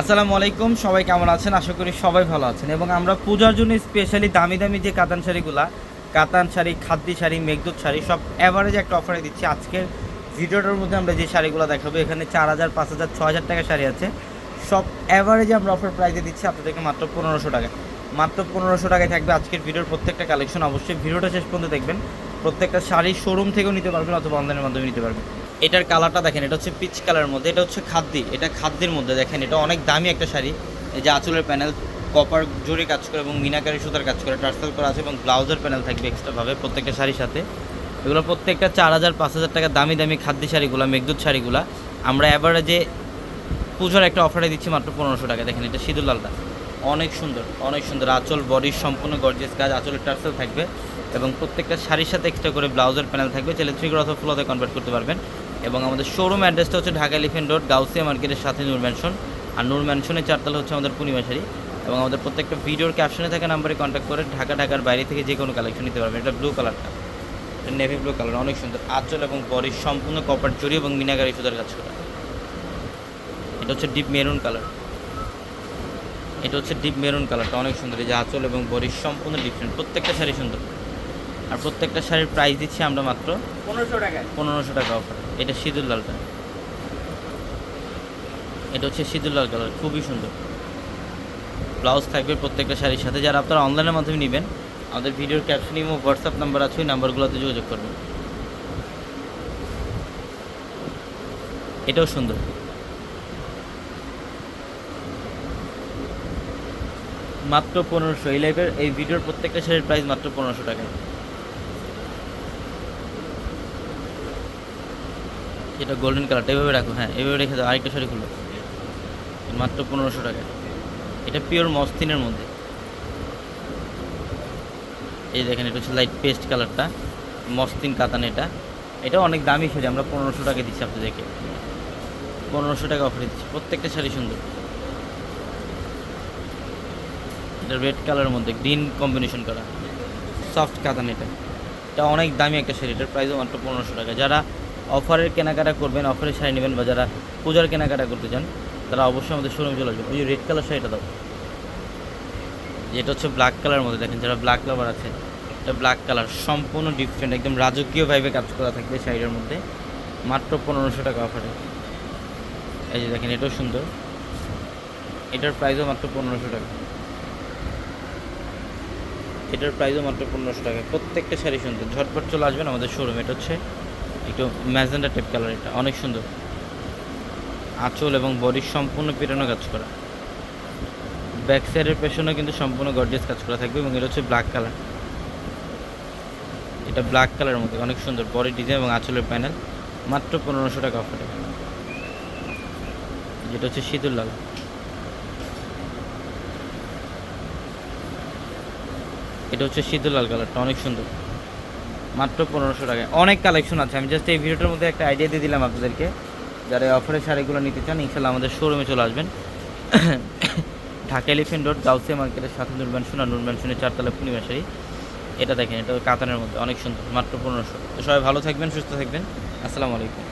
আসসালামু আলাইকুম, সবাই কেমন আছেন? আশা করি সবাই ভালো আছেন। এবং আমরা পূজার জন্য স্পেশালি দামি দামি যে কাতান শাড়িগুলা, কাতান শাড়ি খাদ্যি শাড়ি, মেঘদূত শাড়ি, সব অ্যাভারেজ একটা অফারে দিচ্ছি। আজকের ভিডিওটার মধ্যে আমরা যে শাড়িগুলো দেখাবো, এখানে চার হাজার, পাঁচ হাজার ছ হাজার টাকা শাড়ি আছে। সব অ্যাভারেজে আমরা অফার প্রাইসে দিচ্ছি আপনাদেরকে মাত্র পনেরোশো টাকা। মাত্র পনেরোশো টাকায় থাকবে আজকের ভিডিওর প্রত্যেকটা কালেকশন অবশ্যই ভিডিওটা শেষ পর্যন্ত দেখবেন। প্রত্যেকটা শাড়ি শোরুম থেকেও নিতে পারবেন অথবা অনলাইনের মাধ্যমে নিতে পারবেন। এটার কালারটা দেখেন, এটা হচ্ছে পিচ কালারের মধ্যে, এটা হচ্ছে খাদ্যি। এটা খাদ্যের মধ্যে দেখেন, এটা অনেক দামি একটা শাড়ি। এই যে আঁচলের প্যানেল, কপার জরি কাজ করে এবং মিনাকারি সুতার কাজ করে, টার্সেল করা আছে এবং ব্লাউজের প্যানেল থাকবে এক্সট্রাভাবে প্রত্যেকটা শাড়ির সাথে। এগুলো প্রত্যেকটা চার হাজার, পাঁচ হাজার টাকা দামি দামি খাদ্যি শাড়িগুলো, মেঘদূত শাড়িগুলো। আমরা অ্যাভারেজে পুজোর একটা অফারে দিচ্ছি মাত্র পনেরোশো টাকা দেখেন, এটা সিঁদুর লালটা। অনেক সুন্দর অনেক সুন্দর। আঁচল বডির সম্পূর্ণ গর্জিয়াস কাজ, আঁচলের টার্সেল থাকবে এবং প্রত্যেকটা শাড়ির সাথে এক্সট্রা করে ব্লাউজের প্যানেল থাকবে। চাইলে থ্রি অথবা ফ্লোতে কনভার্ট করতে পারবেন। এবং আমাদের শোরুম অ্যাড্রেসটা হচ্ছে ঢাকা এলিফেন্ট রোড গাউসিয়া মার্কেটের সাথে নূর ম্যানশন আর নূর ম্যানশনের চারতলা হচ্ছে আমাদের পূর্ণিমা শাড়ি। এবং আমাদের প্রত্যেকটা ভিডিওর ক্যাপশনে থাকা নাম্বারে কন্ট্যাক্ট করে ঢাকা, ঢাকার বাইরে থেকে যে কোনো কালেকশন নিতে পারবেন। এটা ব্লু কালারটা এটা নেভি ব্লু কালার অনেক সুন্দর, আঁচল এবং বডির সম্পূর্ণ কপার জড়ি এবং মিনাগারি সুতার কাজ করা। এটা হচ্ছে ডিপ মেরুন কালার এটা হচ্ছে ডিপ মেরুন কালারটা অনেক সুন্দর। এই যে আঁচল এবং বডির সম্পূর্ণ ডিফারেন্ট প্রত্যেকটা শাড়ি সুন্দর। আর প্রত্যেকটা শাড়ির প্রাইস দিচ্ছি আমরা মাত্র পনেরোশো টাকা। পনেরোশো টাকা অফার এটা সিঁদুর লালটা এটা হচ্ছে সিঁদুর লাল কালার খুবই সুন্দর। ব্লাউজ থাকবে প্রত্যেকটা শাড়ির সাথে। যারা আপনারা অনলাইনের মাধ্যমে নেবেন আমাদের ভিডিওর ক্যাপশন এবং হোয়াটসঅ্যাপ নাম্বার আছে ওই নাম্বারগুলোতে যোগাযোগ করবেন। এটাও সুন্দর। মাত্র পনেরোশো। এই লাইভের এই ভিডিওর প্রত্যেকটা শাড়ির প্রাইস মাত্র পনেরোশো টাকা এটা গোল্ডেন কালারটা এভাবে রাখো হ্যাঁ এভাবে রেখে দাও, আরেকটা শাড়ি খুলো। মাত্র পনেরোশো টাকা। এটা পিওর মস্তিনের মধ্যে। এই দেখেন, এটা হচ্ছে লাইট পেস্ট কালারটা মস্তিন কাতান এটা। এটা অনেক দামি শাড়ি, আমরা পনেরোশো টাকা দিচ্ছি আপনাদেরকে। পনেরোশো টাকা অফারে দিচ্ছি, প্রত্যেকটা শাড়ি সুন্দর। এটা রেড কালারের মধ্যে গ্রিন কম্বিনেশন করা। সফট কাতান এটা। এটা অনেক দামি একটা শাড়ি, এটার প্রাইসও মাত্র পনেরোশো টাকা। যারা অফারের কেনাকাটা করবেন, অফারের শাড়ি নেবেন বা যারা পূজার কেনাকাটা করতে চান, তারা অবশ্যই আমাদের শোরুমে চলে আসবেন। ওই রেড কালার শাড়িটা দাও। যেটা হচ্ছে ব্ল্যাক কালার মধ্যে, দেখেন যারা ব্ল্যাক লাভার আছে, এটা ব্ল্যাক কালার সম্পূর্ণ ডিফারেন্ট একদম রাজকীয় ভাইবে কাজ করা থাকবে শাড়িটার মধ্যে। মাত্র পনেরোশো টাকা অফারে। এই যে দেখেন, এটাও সুন্দর। এটার প্রাইসও মাত্র পনেরোশো টাকা। এটার প্রাইসও মাত্র পনেরোশো টাকা। প্রত্যেকটা শাড়ি সুন্দর। ঝটপট চলে আসবেন আমাদের শোরুম এটা হচ্ছে একটু ম্যাজেন্ডা টাইপ কালার এটা, অনেক সুন্দর। আঁচল এবং বডির সম্পূর্ণ পেটানো কাজ করা। ব্যাক সাইডের পেছনে কিন্তু সম্পূর্ণ গর্জিয়াস কাজ করা থাকবে এবং এটা হচ্ছে ব্ল্যাক কালার এটা ব্ল্যাক কালারের মধ্যে, অনেক সুন্দর বডি ডিজাইন এবং আঁচলের প্যানেল মাত্র পনেরোশো টাকা অফারে যেটা হচ্ছে শীতুর লাল। এটা হচ্ছে শীতুর লাল কালারটা অনেক সুন্দর। মাত্র পনেরোশো টাকায় অনেক কালেকশন আছে। আমি জাস্ট এই ভিডিওটার মধ্যে একটা আইডিয়া দিয়ে দিলাম আপনাদেরকে। যারা অফারের শাড়িগুলো নিতে চান ইনশাল্লাহ আমাদের শোরুমে চলে আসবেন। ঢাকা এলিফেন্ট রোড গাউসিয়া মার্কেটের সাথে নুরম্যানশন আর নুরম্যানশনের চারতলা পূর্ণিমা শাড়ি। এটা দেখেন, এটা কাতানের মধ্যে, অনেক সুন্দর, মাত্র পনেরোশো। তো সবাই ভালো থাকবেন, সুস্থ থাকবেন। আসসালামু আলাইকুম।